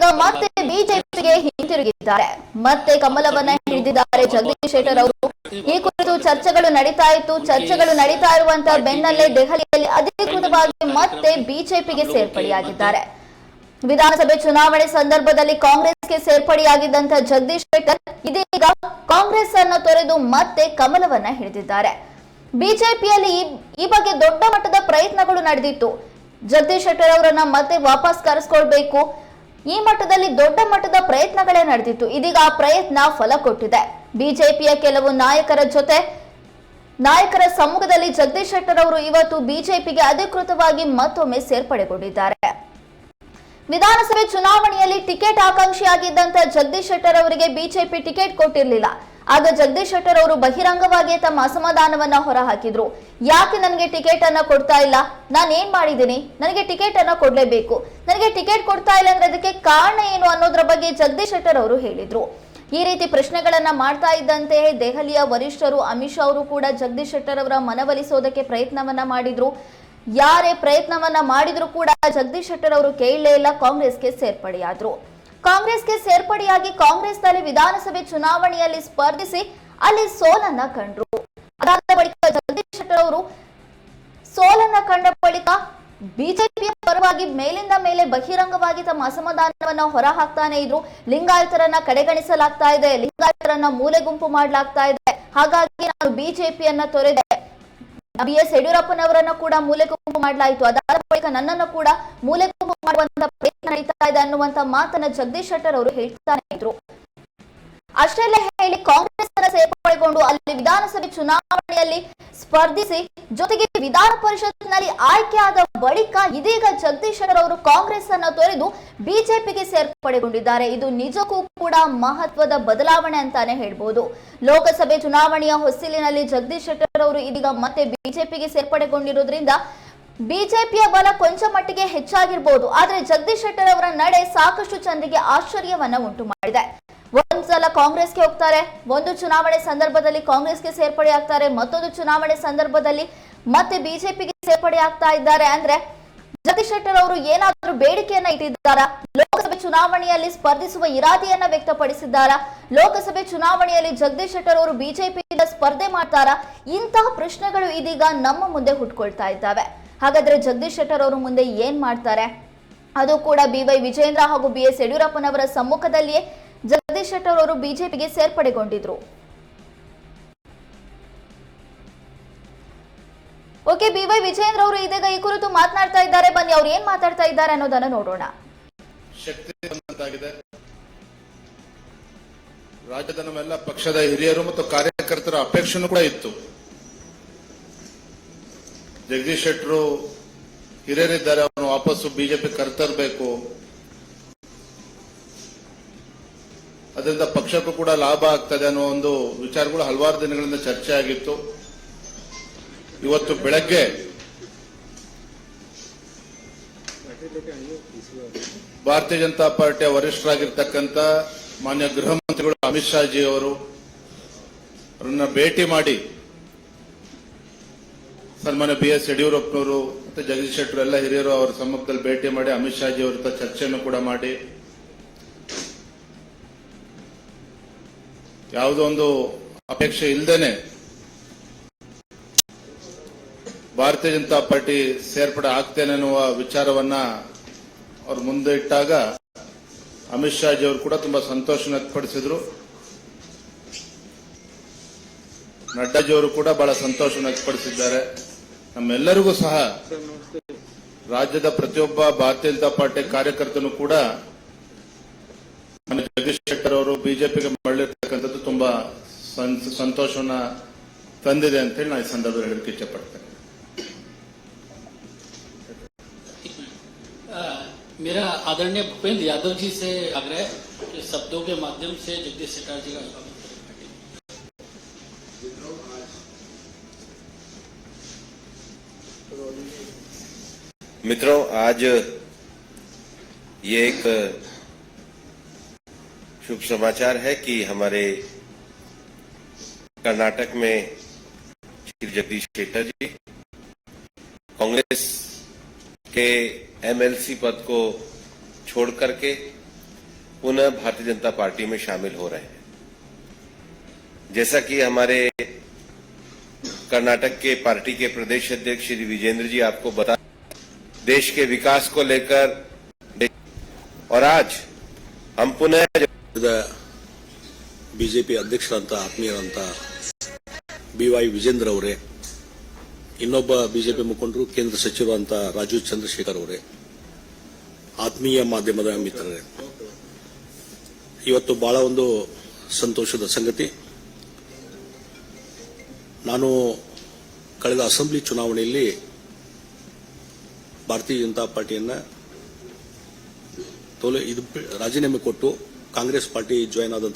ಇದೀಗ ಮತ್ತೆ ಬಿಜೆಪಿಗೆ ಹಿಂತಿರುಗಿದ್ದಾರೆ. ಮತ್ತೆ ಕಮಲವನ್ನ ಹಿಡಿದಿದ್ದಾರೆ ಜಗದೀಶ್ ಶೆಟ್ಟರ್ ಅವರು. ಈ ಕುರಿತು ಚರ್ಚೆಗಳು ನಡೀತಾ ಇತ್ತು. ಚರ್ಚೆಗಳು ನಡೀತಾ ಇರುವಂತಹ ಬೆನ್ನಲ್ಲೇ ದೆಹಲಿಯಲ್ಲಿ ಅಧಿಕೃತವಾಗಿ ಮತ್ತೆ ಬಿಜೆಪಿಗೆ ಸೇರ್ಪಡೆಯಾಗಿದ್ದಾರೆ. ವಿಧಾನಸಭೆ ಚುನಾವಣೆ ಸಂದರ್ಭದಲ್ಲಿ ಕಾಂಗ್ರೆಸ್ಗೆ ಸೇರ್ಪಡೆಯಾಗಿದ್ದಂತ ಜಗದೀಶ್ ಶೆಟ್ಟರ್ ಇದೀಗ ಕಾಂಗ್ರೆಸ್ ಅನ್ನು ತೊರೆದು ಮತ್ತೆ ಕಮಲವನ್ನ ಹಿಡಿದಿದ್ದಾರೆ. ಬಿಜೆಪಿಯಲ್ಲಿ ಈ ಬಗ್ಗೆ ದೊಡ್ಡ ಮಟ್ಟದ ಪ್ರಯತ್ನಗಳು ನಡೆದಿತ್ತು. ಜಗದೀಶ್ ಶೆಟ್ಟರ್ ಅವರನ್ನ ಮತ್ತೆ ವಾಪಸ್ ಕರೆಸ್ಕೊಳ್ಬೇಕು. ಈ ಮಟ್ಟದಲ್ಲಿ ದೊಡ್ಡ ಮಟ್ಟದ ಪ್ರಯತ್ನಗಳೇ ನಡೆದಿತ್ತು. ಇದೀಗ ಆ ಪ್ರಯತ್ನ ಫಲ ಕೊಟ್ಟಿದೆ. ಬಿಜೆಪಿಯ ಕೆಲವು ನಾಯಕರ ಜೊತೆ ನಾಯಕರ ಸಮ್ಮುಖದಲ್ಲಿ ಜಗದೀಶ್ ಶೆಟ್ಟರ್ ಅವರು ಇವತ್ತು ಬಿಜೆಪಿಗೆ ಅಧಿಕೃತವಾಗಿ ಮತ್ತೊಮ್ಮೆ ಸೇರ್ಪಡೆಗೊಂಡಿದ್ದಾರೆ. ವಿಧಾನಸಭೆ ಚುನಾವಣೆಯಲ್ಲಿ ಟಿಕೆಟ್ ಆಕಾಂಕ್ಷಿಯಾಗಿದ್ದಂತ ಜಗದೀಶ್ ಶೆಟ್ಟರ್ ಅವರಿಗೆ ಬಿಜೆಪಿ ಟಿಕೆಟ್ ಕೊಟ್ಟಿರಲಿಲ್ಲ. ಆಗ ಜಗದೀಶ್ ಶೆಟ್ಟರ್ ಅವರು ಬಹಿರಂಗವಾಗಿ ತಮ್ಮ ಅಸಮಾಧಾನವನ್ನ ಹೊರಹಾಕಿದ್ರು. ಯಾಕೆ ನನಗೆ ಟಿಕೆಟ್ ಅನ್ನ ಕೊಡ್ತಾ ಇಲ್ಲ? ನಾನು ಏನ್ ಮಾಡಿದ್ದೀನಿ? ನನಗೆ ಟಿಕೆಟ್ ಅನ್ನ ಕೊಡ್ಲೇಬೇಕು. ನನಗೆ ಟಿಕೆಟ್ ಕೊಡ್ತಾ ಇಲ್ಲ ಅಂದ್ರೆ ಅದಕ್ಕೆ ಕಾರಣ ಏನು ಅನ್ನೋದ್ರ ಬಗ್ಗೆ ಜಗದೀಶ್ ಶೆಟ್ಟರ್ ಅವರು ಹೇಳಿದ್ರು. ಈ ರೀತಿ ಪ್ರಶ್ನೆಗಳನ್ನ ಮಾಡ್ತಾ ಇದ್ದಂತೆ ದೆಹಲಿಯ ವರಿಷ್ಠರು ಅಮಿತ್ ಶಾ ಅವರು ಕೂಡ ಜಗದೀಶ್ ಶೆಟ್ಟರ್ ಅವರ ಮನವೊಲಿಸೋದಕ್ಕೆ ಪ್ರಯತ್ನವನ್ನ ಮಾಡಿದ್ರು. ಯಾರೇ ಪ್ರಯತ್ನವನ್ನ ಮಾಡಿದ್ರು ಕೂಡ ಜಗದೀಶ್ ಶೆಟ್ಟರ್ ಅವರು ಕೇಳಲೇ ಇಲ್ಲ, ಕಾಂಗ್ರೆಸ್ಗೆ ಸೇರ್ಪಡೆಯಾದ್ರು. ಕಾಂಗ್ರೆಸ್ಗೆ ಸೇರ್ಪಡೆಯಾಗಿ ಕಾಂಗ್ರೆಸ್ನಲ್ಲಿ ವಿಧಾನಸಭೆ ಚುನಾವಣೆಯಲ್ಲಿ ಸ್ಪರ್ಧಿಸಿ ಅಲ್ಲಿ ಸೋಲನ್ನ ಕಂಡ್ರು. ಅದಾದ ಬಳಿಕ ಜಗದೀಶ್ ಶೆಟ್ಟರ್ ಅವರು ಸೋಲನ್ನ ಕಂಡ ಬಳಿಕ ಬಿಜೆಪಿಯ ಪರವಾಗಿ ಮೇಲಿಂದ ಮೇಲೆ ಬಹಿರಂಗವಾಗಿ ತಮ್ಮ ಅಸಮಾಧಾನವನ್ನ ಹೊರ ಹಾಕ್ತಾನೆ ಇದ್ರು. ಲಿಂಗಾಯತರನ್ನ ಕಡೆಗಣಿಸಲಾಗ್ತಾ ಇದೆ. ಲಿಂಗಾಯತರನ್ನ ಮೂಲೆ ಗುಂಪು ಮಾಡಲಾಗ್ತಾ ಇದೆ. ಹಾಗಾಗಿ ನಾನು ಬಿಜೆಪಿಯನ್ನ ತೊರೆದೆ. ಬಿ ಎಸ್ ಯಡಿಯೂರಪ್ಪನವರನ್ನ ಕೂಡ ಮೂಲೆ ಕುಂಪು ಮಾಡಲಾಯಿತು. ಅದಾದ ಬಳಿಕ ನನ್ನನ್ನು ಕೂಡ ಮೂಲೆ ಕುಂಪು ಮಾಡುವಂತ ಪ್ರಯತ್ನ ನಡೀತಾ ಇದೆ ಅನ್ನುವಂತ ಮಾತನ್ನ ಜಗದೀಶ್ ಶೆಟ್ಟರ್ ಅವರು ಹೇಳ್ತಾನೆ ಇದ್ರು. ಅಷ್ಟೆಲ್ಲ ಹೇಳಿ ಕಾಂಗ್ರೆಸ್ ಅನ್ನ ಸೇರ್ಪಡೆಗೊಂಡು ಅಲ್ಲಿ ವಿಧಾನಸಭೆ ಚುನಾವಣೆಯಲ್ಲಿ ಸ್ಪರ್ಧಿಸಿ, ಜೊತೆಗೆ ವಿಧಾನ ಪರಿಷತ್ನಲ್ಲಿ ಆಯ್ಕೆಯಾದ ಬಳಿಕ ಇದೀಗ ಜಗದೀಶ್ ಶೆಟ್ಟರ್ ಅವರು ಕಾಂಗ್ರೆಸ್ ಅನ್ನು ತೊರೆದು ಬಿಜೆಪಿಗೆ ಸೇರ್ಪಡೆಗೊಂಡಿದ್ದಾರೆ. ಇದು ನಿಜಕ್ಕೂ ಕೂಡ ಮಹತ್ವದ ಬದಲಾವಣೆ ಅಂತಾನೆ ಹೇಳ್ಬೋದು. ಲೋಕಸಭೆ ಚುನಾವಣೆಯ ಹೊಸ್ತಿಲಿನಲ್ಲಿ ಜಗದೀಶ್ ಶೆಟ್ಟರ್ ಅವರು ಇದೀಗ ಮತ್ತೆ ಬಿಜೆಪಿಗೆ ಸೇರ್ಪಡೆಗೊಂಡಿರೋದ್ರಿಂದ ಬಿಜೆಪಿಯ ಬಲ ಕೊಂಚ ಮಟ್ಟಿಗೆ ಹೆಚ್ಚಾಗಿರ್ಬೋದು. ಆದ್ರೆ ಜಗದೀಶ್ ಶೆಟ್ಟರ್ ಅವರ ನಡೆ ಸಾಕಷ್ಟು ಜನರಿಗೆ ಆಶ್ಚರ್ಯವನ್ನ ಉಂಟು ಮಾಡಿದೆ ಒಂದ್ಸಲ ಕಾಂಗ್ರೆಸ್ಗೆ ಹೋಗ್ತಾರೆ, ಒಂದು ಚುನಾವಣೆ ಸಂದರ್ಭದಲ್ಲಿ ಕಾಂಗ್ರೆಸ್ಗೆ ಸೇರ್ಪಡೆ ಆಗ್ತಾರೆ, ಮತ್ತೊಂದು ಚುನಾವಣೆ ಸಂದರ್ಭದಲ್ಲಿ ಮತ್ತೆ ಬಿಜೆಪಿಗೆ ಸೇರ್ಪಡೆ ಆಗ್ತಾ ಇದ್ದಾರೆ ಅಂದ್ರೆ ಜಗದೀಶ್ ಶೆಟ್ಟರ್ ಅವರು ಏನಾದರೂ ಬೇಡಿಕೆಯನ್ನ ಇಟ್ಟಿದ್ದಾರಾ? ಲೋಕಸಭೆ ಚುನಾವಣೆಯಲ್ಲಿ ಸ್ಪರ್ಧಿಸುವ ಇರಾದೆಯನ್ನ ವ್ಯಕ್ತಪಡಿಸಿದ್ದಾರಾ? ಲೋಕಸಭೆ ಚುನಾವಣೆಯಲ್ಲಿ ಜಗದೀಶ್ ಶೆಟ್ಟರ್ ಅವರು ಬಿಜೆಪಿಯಿಂದ ಸ್ಪರ್ಧೆ ಮಾಡ್ತಾರಾ? ಇಂತಹ ಪ್ರಶ್ನೆಗಳು ಇದೀಗ ನಮ್ಮ ಮುಂದೆ ಹುಟ್ಕೊಳ್ತಾ ಇದ್ದಾವೆ. ಹಾಗಾದ್ರೆ ಜಗದೀಶ್ ಶೆಟ್ಟರ್ ಅವರು ಮುಂದೆ ಏನ್ ಮಾಡ್ತಾರೆ? ಅದು ಕೂಡ ಬಿ ವಿಜೇಂದ್ರ ಹಾಗೂ ಬಿ ಎಸ್ ಯಡಿಯೂರಪ್ಪನವರ ಸಮ್ಮುಖದಲ್ಲಿಯೇ ಜಗದೀಶ್ ಶೆಟ್ಟರ್ ಅವರು ಬಿಜೆಪಿಗೆ ಸೇರ್ಪಡೆಗೊಂಡಿದ್ರು. ಓಕೆ, ಬಿ ವೈ ವಿಜೇಂದ್ರ ಅವರು ಇದೀಗ ಈ ಕುರಿತು ಮಾತನಾಡ್ತಾ ಇದ್ದಾರೆ. ಬನ್ನಿ, ಅವ್ರು ಏನ್ ಮಾತಾಡ್ತಾ ಇದ್ದಾರೆ ಅನ್ನೋದನ್ನ ನೋಡೋಣ. ರಾಜ್ಯದ ನಮ್ಮೆಲ್ಲ ಪಕ್ಷದ ಹಿರಿಯರು ಮತ್ತು ಕಾರ್ಯಕರ್ತರ ಅಪೇಕ್ಷೆನೂ ಕೂಡ ಇತ್ತು. ಜಗದೀಶ್ ಶೆಟ್ಟರು ಹಿರಿಯರಿದ್ದಾರೆ, ಅವನು ವಾಪಸ್ಸು ಬಿಜೆಪಿ ಕರ್ತರಬೇಕು. ಅದರಿಂದ ಪಕ್ಷಕ್ಕೂ ಕೂಡ ಲಾಭ ಆಗ್ತದೆ ಅನ್ನೋ ಒಂದು ವಿಚಾರಗಳು ಹಲವಾರು ದಿನಗಳಿಂದ ಚರ್ಚೆ ಆಗಿತ್ತು. ಇವತ್ತು ಬೆಳಗ್ಗೆ ಭಾರತೀಯ ಜನತಾ ಪಾರ್ಟಿಯ ವರಿಷ್ಠರಾಗಿರ್ತಕ್ಕಂಥ ಮಾನ್ಯ ಗೃಹ ಮಂತ್ರಿಗಳು ಅಮಿತ್ ಶಾ ಜಿ ಅವರು ಅವರನ್ನ ಭೇಟಿ ಮಾಡಿ ಸನ್ಮಾನ್ಯ ಬಿ ಎಸ್ ಯಡಿಯೂರಪ್ಪನವರು ಮತ್ತೆ ಜಗದೀಶ್ ಶೆಟ್ಟರು ಎಲ್ಲ ಹಿರಿಯರು ಅವರ ಸಮ್ಮುಖದಲ್ಲಿ ಭೇಟಿ ಮಾಡಿ ಅಮಿತ್ ಶಾ ಜಿ ಅವರ ಚರ್ಚೆಯನ್ನು ಕೂಡ ಮಾಡಿ. ಯಾವುದೋ ಒಂದು ಅಪೇಕ್ಷೆ ಇಲ್ಲದೇನೆ ಭಾರತೀಯ ಜನತಾ ಪಾರ್ಟಿ ಸೇರ್ಪಡೆ ಆಗ್ತೇನೆ ಅನ್ನುವ ವಿಚಾರವನ್ನ ಅವ್ರು ಮುಂದೆ ಇಟ್ಟಾಗ ಅಮಿತ್ ಶಾ ಜಿ ಅವರು ಕೂಡ ತುಂಬಾ ಸಂತೋಷ ವ್ಯಕ್ತಪಡಿಸಿದ್ರು. ನಡ್ಡಾಜಿ ಅವರು ಕೂಡ ಬಹಳ ಸಂತೋಷ ವ್ಯಕ್ತಪಡಿಸಿದ್ದಾರೆ. ನಮ್ಮೆಲ್ಲರಿಗೂ ಸಹ ರಾಜ್ಯದ ಪ್ರತಿಯೊಬ್ಬ ಭಾರತೀಯ ಜನತಾ ಪಾರ್ಟಿ ಕಾರ್ಯಕರ್ತನು ಕೂಡ ಮಾನ್ಯ ಜಗದೀಶ್ ಶೆಟ್ಟರ್ ಅವರು ಬಿಜೆಪಿಗೆ ಮರಳಿರ್ತಕ್ಕಂಥದ್ದು ತುಂಬಾ ಸಂ- ಸಂತೋಷವನ್ನ ತಂದಿದೆ ಅಂತ ಹೇಳಿ ನಾನು ಈ ಸಂದರ್ಭದಲ್ಲಿ ಹೇಳಲಿಕ್ಕೆ ಇಚ್ಛೆಪಡ್ತೇನೆ अ, मेरा आदरणीय भूपेंद्र यादव जी से आग्रह कि शब्दों के माध्यम से जगदीश शेट्टार जी का स्वागत करें मित्रों आज ये एक शुभ समाचार है कि हमारे कर्नाटक में श्री जगदीश शेट्टर जी, कांग्रेस के एमएलसी पद को छोड़ करके पुनः भारतीय जनता पार्टी में शामिल हो रहे हैं। जैसा कि हमारे कर्नाटक के पार्टी के प्रदेश अध्यक्ष श्री विजेंद्र जी आपको बता देश के विकास को लेकर और आज हम पुनः ಬಿಜೆಪಿ ಅಧ್ಯಕ್ಷರಂತ, ಆತ್ಮೀಯರಂತ ಬಿ ವೈ ವಿಜೇಂದ್ರ ಅವರೇ, ಇನ್ನೊಬ್ಬ ಬಿಜೆಪಿ ಮುಖಂಡರು, ಕೇಂದ್ರ ಸಚಿವರಂತ ರಾಜೀವ್ ಚಂದ್ರಶೇಖರ್ ಅವರೇ, ಆತ್ಮೀಯ ಮಾಧ್ಯಮದ ಮಿತ್ರರೇ. ಇವತ್ತು ಬಹಳ ಒಂದು ಸಂತೋಷದ ಸಂಗತಿ. ನಾನು ಕಳೆದ ಅಸೆಂಬ್ಲಿ ಚುನಾವಣೆಯಲ್ಲಿ ಭಾರತೀಯ ಜನತಾ ಪಾರ್ಟಿಯನ್ನು ಇದು ರಾಜೀನಾಮೆ ಕೊಟ್ಟು ಕಾಂಗ್ರೆಸ್ ಪಾರ್ಟಿ ಜಾಯ್ನ್ ಆದಂತ